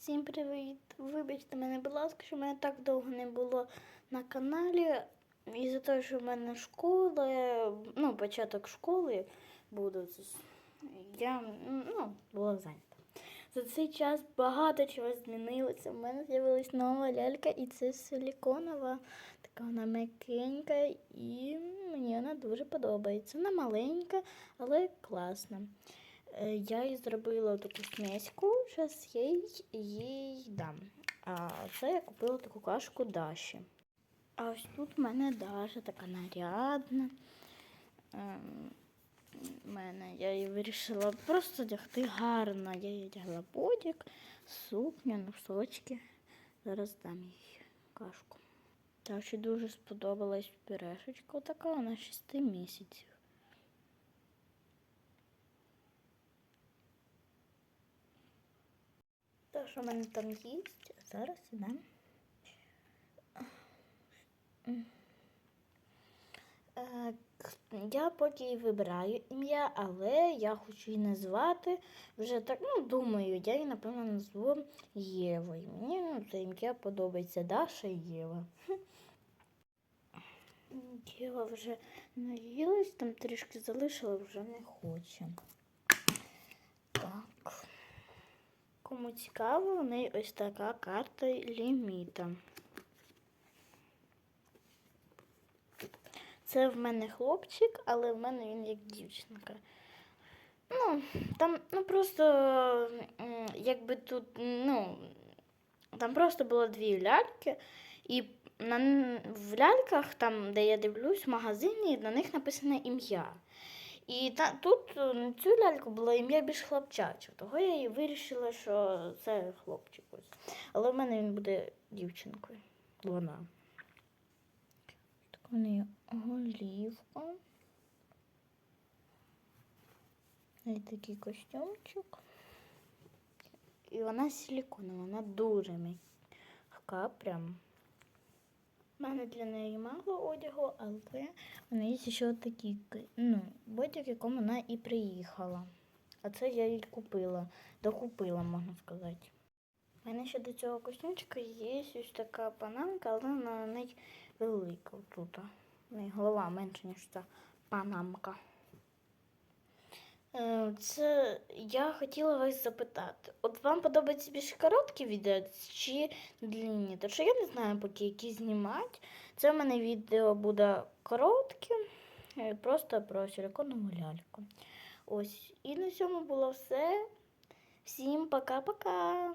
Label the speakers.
Speaker 1: Всім привіт! Вибачте мене, будь ласка, що мене так довго не було на каналі. І за те, що в мене школа, ну, початок школи буде. Я ну, була зайнята. За цей час багато чого змінилося. У мене з'явилась нова лялька, і це силіконова. Така вона м'якенька, і мені вона дуже подобається. Вона маленька, але класна. Е, Я їй зробила таку смеську, зараз я їй дам. А це я купила таку кашку Даші. А ось тут в мене Даша така нарядна. Ем, мене я її вирішила просто одягти гарно. Я їй одягла бодік, сукню, носочки. Зараз дам їй кашку. Даші дуже сподобалась пюрешечка така, вона 6 місяців. То, що в мене там є, зараз ідемо. Е, Я поки і вибираю ім'я, але я хочу її назвати вже так, ну, думаю, я її, напевно, назву Євою. Мені ну, це ім'я подобається Даша і Єва. Єва вже наїлась, там трішки залишила, вже не хоче. Так. Кому цікаво, у неї ось така карта ліміта. Це в мене хлопчик, але в мене він як дівчинка. Ну, там, ну просто, якби тут, ну, там просто було дві ляльки, і на, в ляльках, там, де я дивлюсь, в магазині, на них написане ім'я. І та, тут е, цю ляльку було ім'я більш хлопчаче, того я і вирішила, що це хлопчик. Ось. Але в мене він буде дівчинкою. Вона. Так у неї голівка. І такий костюмчик. І вона силіконова, вона дуже м'яка прям. У мене для неї мало одягу, але у неї є ще такий ну, бодік, в якому вона і приїхала. А це я їй купила, докупила, можна сказати. У мене ще до цього костюмчика є ось така панамка, але вона неї велика тут. У неї голова менша, ніж ця панамка. Е, Це я хотіла вас запитати. От вам подобається більш короткі відео чи длинні? Тому що я не знаю, поки які знімати. Це в мене відео буде коротке, е, просто про силиконову ляльку. Ось. І на цьому було все. Всім пока-пока.